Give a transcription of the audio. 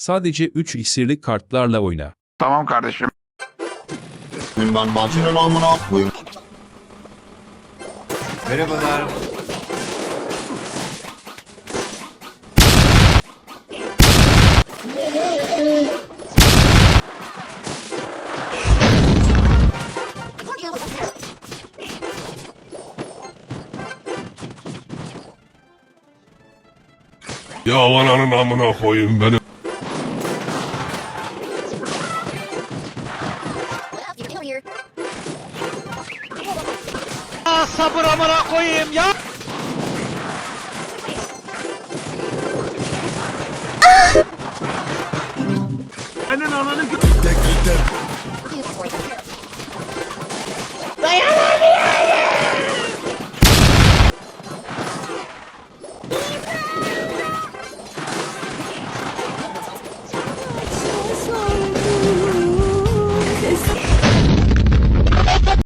Sadece 3 iksirli kartlarla oyna. Tamam kardeşim. Ben bacının amına koyayım. Merhabalar. Ya ananın amına koyayım beni. Sabır amına koyayım ya. Tek tek